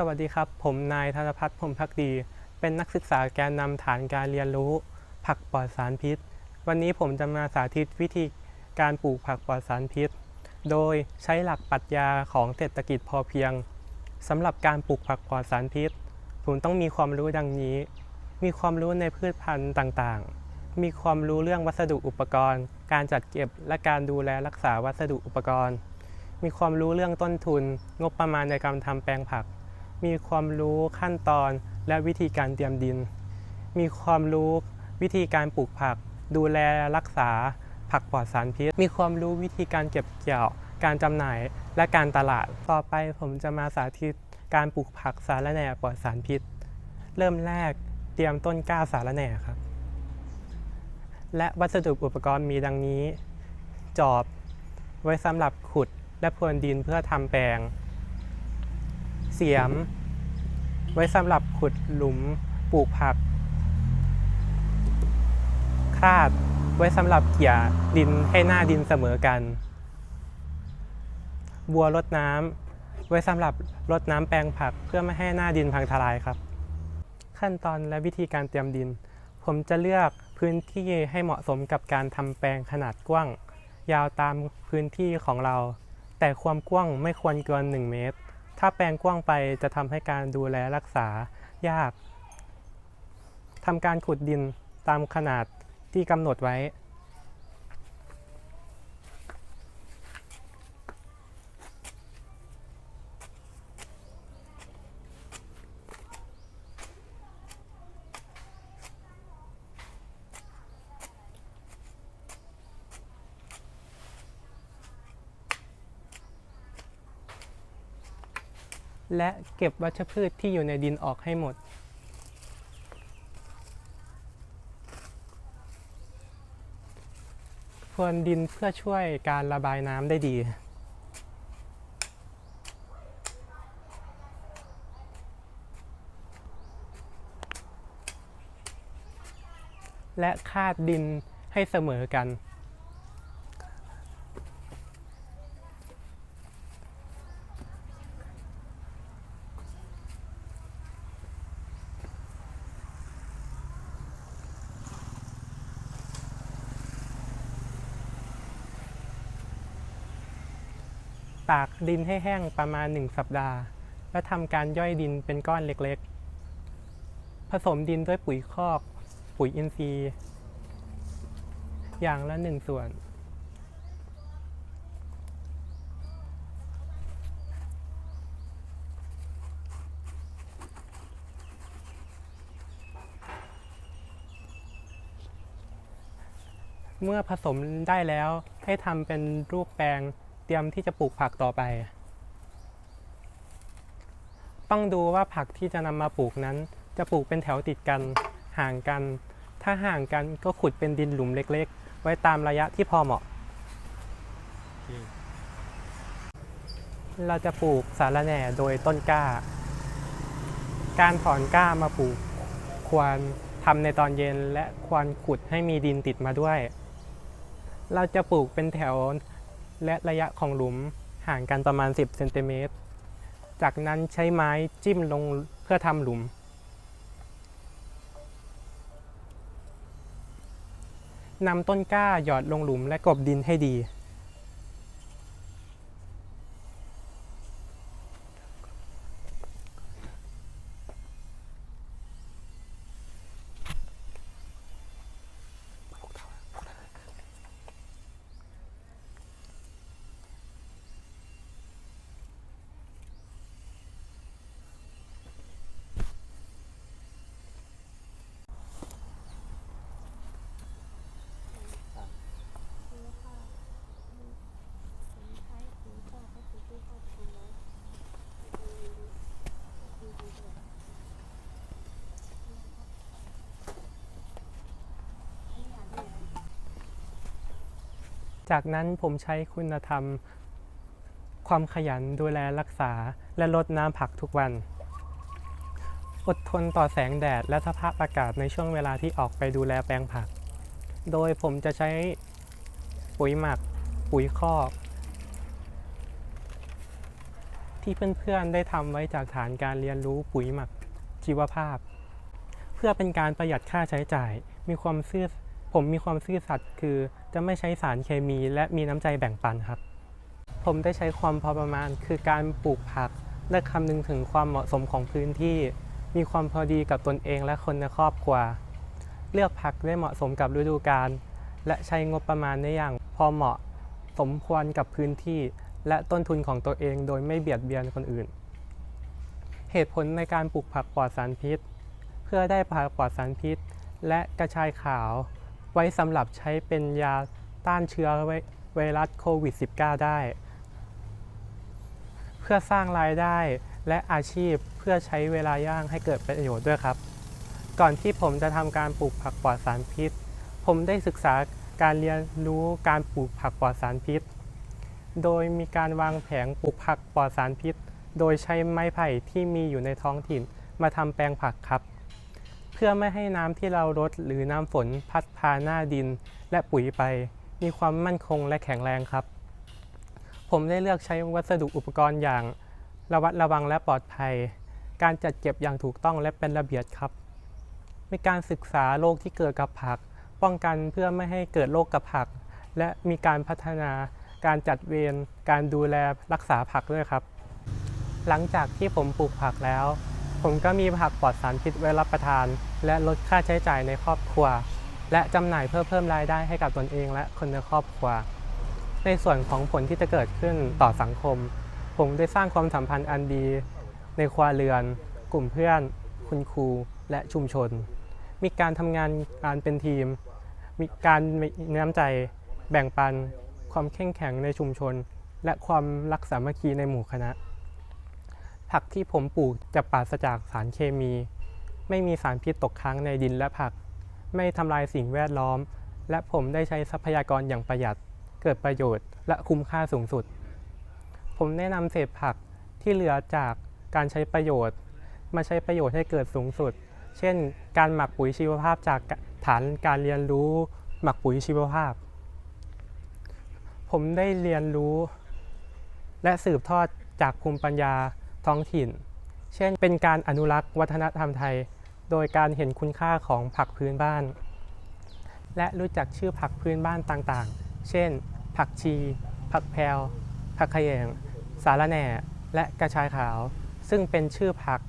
สวัสดีครับ ผมนายธนพัฒน์พรมพักดี เป็นนักศึกษาแกนนำฐานการเรียนรู้ ผักปลอดสารพิษ วันนี้ผมจะมาสาธิตวิธีการปลูกผักปลอดสารพิษ โดยใช้หลักปรัชญาของเศรษฐกิจพอเพียงสำหรับการปลูกผักปลอดสารพิษ ผมต้องมีความรู้ดังนี้ มีความรู้ในพืชพันธุ์ต่างๆ มีความรู้เรื่องวัสดุอุปกรณ์ การจัดเก็บและการดูแลรักษาวัสดุอุปกรณ์ มีความรู้เรื่องต้นทุน งบประมาณในการทำแปลงผัก มีความรู้ขั้นตอนและวิธีการเตรียมดิน มีความรู้วิธีการปลูกผัก ดูแลรักษาผักปลอดสารพิษ มีความรู้วิธีการเก็บเกี่ยว การจำหน่ายและการตลาด ต่อไปผมจะมาสาธิตการปลูกผักสารแหน่ปลอดสารพิษ เริ่มแรกเตรียมต้นกล้าสารแหน่ครับ และวัสดุอุปกรณ์มีดังนี้ จอบ ไว้สำหรับขุดและพรวนดินเพื่อทำแปลง เสียม ไว้สำหรับขุดหลุมปลูกผัก คราดไว้สำหรับเกี่ยดินให้หน้าดินเสมอกัน บัวรดน้ำไว้สำหรับรดน้ำแปลงผักเพื่อไม่ให้หน้าดินพังทลายครับ ขั้นตอนและวิธีการเตรียมดิน ผมจะเลือกพื้นที่ให้เหมาะสมกับการทำแปลงขนาดกว้าง ยาวตามพื้นที่ของเรา แต่ความกว้างไม่ควรเกิน 1 เมตร ถ้าแปลงกว้างไปจะทำให้การดูแลรักษายากทำการขุดดินตามขนาดที่กำหนดไว้ และเก็บวัชพืชที่อยู่ในดินออกให้หมด พรวนดินเพื่อช่วยการระบายน้ำได้ดีและคาดดินให้เสมอกัน ตากดินให้แห้งประมาณ 1 สัปดาห์ และทำการย่อยดินเป็นก้อนเล็กๆ ผสมดินด้วยปุ๋ยคอก ปุ๋ยอินทรีย์ อย่างละ 1 ส่วน เมื่อผสมได้แล้วให้ทำเป็นรูปแปลง เตรียมที่จะปลูกผักต่อไป ต้องดูว่าผักที่จะนำมาปลูกนั้น จะปลูกเป็นแถวติดกันห่างกัน ถ้าห่างกันก็ขุดเป็นดินหลุมเล็ก ๆ ไว้ตามระยะที่พอเหมาะ เราจะปลูกสาระแหน่โดยต้นกล้า การถอนกล้ามาปลูกควรทำในตอนเย็นและควรขุดให้มีดินติดมาด้วย เราจะปลูกเป็นแถว และระยะของหลุมห่างกันประมาณ 10เซนติเมตร จากนั้นใช้ไม้จิ้มลงเพื่อทำหลุม นำต้นกล้าหยอดลงหลุมและกบดินให้ดี จากนั้นผมใช้คุณธรรม ความขยันดูแลรักษา และลดน้ำผักทุกวัน อดทนต่อแสงแดดและสภาพอากาศในช่วงเวลาที่ออกไปดูแลแปลงผัก โดยผมจะใช้ปุ๋ยหมัก ปุ๋ยคอก ที่เพื่อนๆได้ทำไว้จากฐานการเรียนรู้ปุ๋ยหมักชีวภาพ เพื่อเป็นการประหยัดค่าใช้จ่ายมีความซื่อ ผมมีความซื่อสัตย์คือจะไม่ใช้สารเคมีและมีน้ำใจแบ่งปันครับ ผมได้ใช้ความพอประมาณ คือการปลูกผักและคำนึงถึงความเหมาะสมของพื้นที่ มีความพอดีกับตนเองและคนในครอบครัว เลือกผักได้เหมาะสมกับฤดูกาลและใช้งบประมาณได้อย่างพอเหมาะสมควรกับพื้นที่ และต้นทุนของตัวเองโดยไม่เบียดเบียนคนอื่น เหตุผลในการปลูกผักปลอดสารพิษ เพื่อได้ผักปลอดสารพิษ และกระชายขาว ไว้สำหรับใช้เป็นยาต้านเชื้อไวไวรัสโควิด -19 ได้ เพื่อสร้างรายได้และอาชีพเพื่อใช้เวลาย่างให้เกิดประโยชน์ด้วยครับ ก่อนที่ผมจะทำการปลูกผักปลอดสารพิษ ผมได้ศึกษาการเรียนรู้การปลูกผักปลอดสารพิษ โดยมีการวางแผนปลูกผักปลอดสารพิษ โดยใช้ไม้ไผ่ที่มีอยู่ในท้องถิ่นมาทำแปลงผักครับ พื่อไม่ให้น้ำที่เรารดหรือน้ำฝนพัดพาหน้าดินและปุ๋ยไป มีความมั่นคงและแข็งแรงครับ ผมได้เลือกใช้วัสดุอุปกรณ์อย่าง ระวัดระวังและปลอดภัย การจัดเก็บอย่างถูกต้องและเป็นระเบียบครับ มีการศึกษาโรคที่เกิดกับผัก ป้องกันเพื่อไม่ให้เกิดโรคกับผัก และมีการพัฒนาการจัดเวรการดูแลรักษาผักด้วยครับ หลังจากที่ผมปลูกผักแล้ว ผมก็มีผักปลอดสารพิษไว้รับประทาน และลดค่าใช้จ่ายในครอบครัว และจำหน่ายเพื่อเพิ่มรายได้ให้กับตนเองและคนในครอบครัว ในส่วนของผลที่จะเกิดขึ้นต่อสังคม ผมได้สร้างความสัมพันธ์อันดี ในครัวเรือน กลุ่มเพื่อน คุณครู และชุมชน มีการทำงานการเป็นทีม มีการมีน้ำใจ แบ่งปัน ความเข้มแข็งในชุมชน และความรักสามัคคีในหมู่คณะ ผักที่ผมปลูกจะปราศจากสารเคมี ไม่มีสารพิษตกค้างในดินและผัก ไม่ทำลายสิ่งแวดล้อม และผมได้ใช้ทรัพยากรอย่างประหยัด เกิดประโยชน์ และคุ้มค่าสูงสุด ผมแนะนำเศษผักที่เหลือจากการใช้ประโยชน์ มาใช้ประโยชน์ให้เกิดสูงสุด เช่น การหมักปุ๋ยชีวภาพจากฐานการเรียนรู้หมักปุ๋ยชีวภาพ ผมได้เรียนรู้ และสืบทอดจากภูมิปัญญา ท้องถิ่น เช่น เป็นการอนุรักษ์วัฒนธรรมไทย โดยการเห็นคุณค่าของผักพื้นบ้าน และรู้จักชื่อผักพื้นบ้านต่างๆ เช่น ผักชี ผักแพรวผักขยง สาระแหน่ และกระชายขาว ซึ่งเป็นชื่อผัก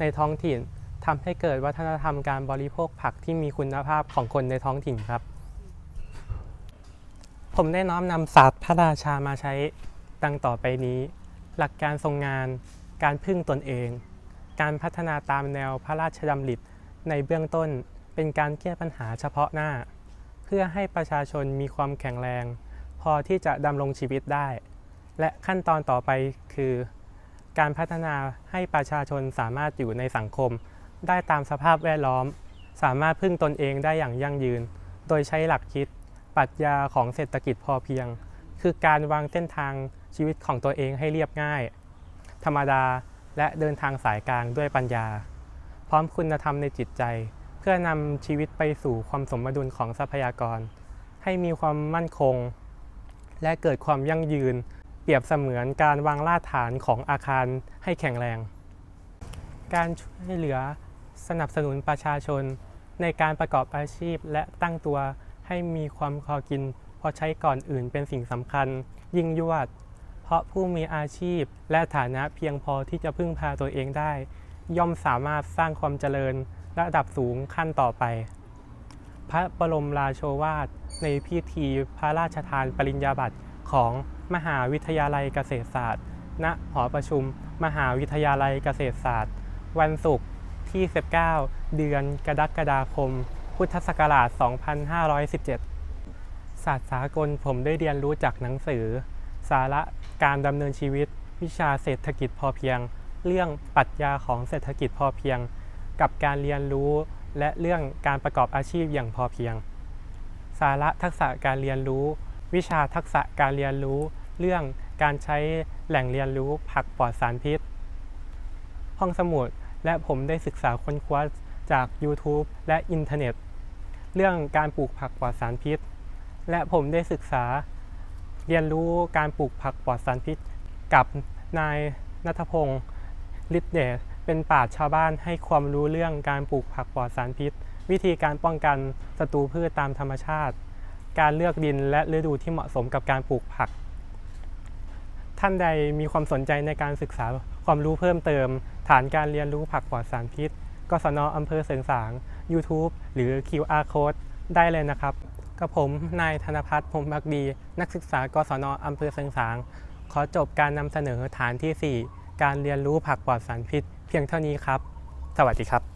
ในท้องถิ่นทำให้เกิดวัฒนธรรมการบริโภคผักที่มีคุณภาพของคนในท้องถิ่นครับ ผมได้น้อมนำศาสตร์พระราชามาใช้ดังต่อไปนี้ หลักการทรงงาน การพึ่งตนเอง การพัฒนาตามแนวพระราชดำริในเบื้องต้นเป็นการแก้ปัญหาเฉพาะหน้า เพื่อให้ประชาชนมีความแข็งแรง พอที่จะดำรงชีวิตได้ และขั้นตอนต่อไปคือ การพัฒนาให้ประชาชนสามารถอยู่ในสังคม ได้ตามสภาพแวดล้อม สามารถพึ่งตนเองได้อย่างยั่งยืน โดยใช้หลักคิดปรัชญาของเศรษฐกิจพอเพียง คือการวางเส้นทางชีวิตของตัวเองให้เรียบง่าย ธรรมดา และเดินทางสายกลางด้วยปัญญา พร้อมคุณธรรมในจิตใจ เพื่อนำชีวิตไปสู่ความสมดุลของทรัพยากร ให้มีความมั่นคง และเกิดความยั่งยืน เปรียบเสมือนการวางรากฐานของอาคารให้แข็งแรง การช่วยเหลือสนับสนุนประชาชน ในการประกอบอาชีพและตั้งตัวให้มีความพอกินพอใช้ก่อนอื่นเป็นสิ่งสำคัญยิ่งยวด เพราะผู้มีอาชีพและฐานะเพียงพอที่จะพึ่งพาตัวเองได้ ย่อมสามารถสร้างความเจริญระดับสูงขั้นต่อไป พระบรมราโชวาท ในพิธีพระราชทานปริญญาบัตรของมหาวิทยาลัยเกษตรศาสตร์ ณ หอประชุม มหาวิทยาลัยเกษตรศาสตร์ วันศุกร์ที่ 19 เดือนกรกฎาคม พุทธศักราช 2517 ศาสตร์สากลผมได้เรียนรู้จากหนังสือ สาระการดำเนินชีวิต วิชาเศรษฐกิจพอเพียง เรื่องปรัชญาของเศรษฐกิจพอเพียง กับการเรียนรู้และเรื่องการประกอบอาชีพอย่างพอเพียง สาระทักษะการเรียนรู้ วิชาทักษะการเรียนรู้ เรื่องการใช้แหล่งเรียนรู้ผักปลอดสารพิษ ห้องสมุดและผมได้ศึกษาค้นคว้าจาก YouTube และอินเทอร์เน็ต เรื่องการปลูกผักปลอดสารพิษ และผมได้ศึกษา เรียนรู้การปลูกผักปลอดสารพิษ กับนายนัทพงศ์ฤทธิ์เดชเป็นปราชาวบ้านให้ความรู้เรื่องการปลูกผักปลอดสารพิษ วิธีการป้องกันศัตรูพืชตามธรรมชาติ การเลือกดินและฤดูที่เหมาะสมกับการปลูกผัก ท่านใดมีความสนใจในการศึกษาความรู้เพิ่มเติม ฐานการเรียนรู้ผักปลอดสารพิษกศนอำเภอเสริงสาง YouTube หรือ QR Code ได้เลยนะครับ กับผม นายธนพัฒน์พรมพักดี นักศึกษากศนอำเภอเสริงสาง ขอจบการนำเสนอฐานที่ 4 การเรียนรู้ผักปลอดสารพิษ เพียงเท่านี้ครับ สวัสดีครับ